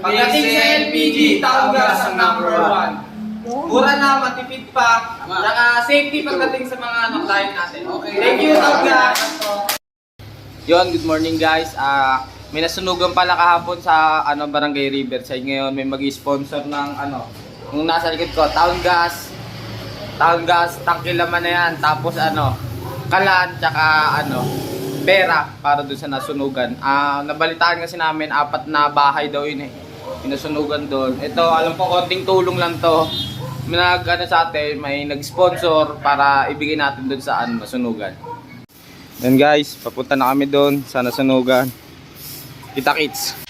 Pagdating sa LPG, Taogas ang number one. Mura na, matipid pa, saka safety pagdating sa mga ano, client natin. Okay. Thank you, Taogas! Yon, good morning guys. Ah, may nasunugan pala kahapon sa ano Barangay Riverside. Ngayon may magi-sponsor ng ano, yung nasa likod ko, Town Gas. Town Gas, tangke laman na yan. Tapos ano, kalan, tsaka ano, pera para doon sa nasunugan. Ah, nabalitaan kasi namin apat na bahay daw yun eh. Yung nasunugan doon. Ito, alam ko konting tulong lang to. May nag ano sa atin, may nag-sponsor para ibigay natin doon sa ano, nasunugan. Yan guys, papunta na kami doon sa nasunugan. Kita kits.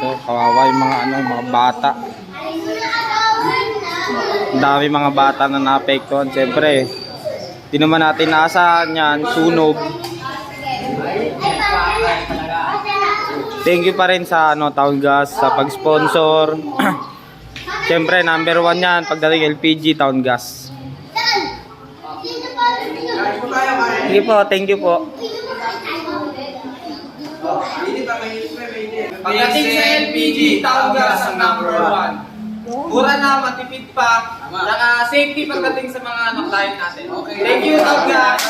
So, kawawa yung mga ano, mga bata. Dami mga bata na naapektuhan. Siyempre, di naman natin naasahan yan, sunog. Thank you pa rin sa ano, Town Gas, sa pag-sponsor. Siyempre, number one yan, pagdating LPG, Town Gas. Sige po, thank you po. Pagdating sa LPG, Taogas ang number one. Mura na, matipid pa, saka safety pagdating sa mga ano, client natin. Okay. Thank you, Taogas!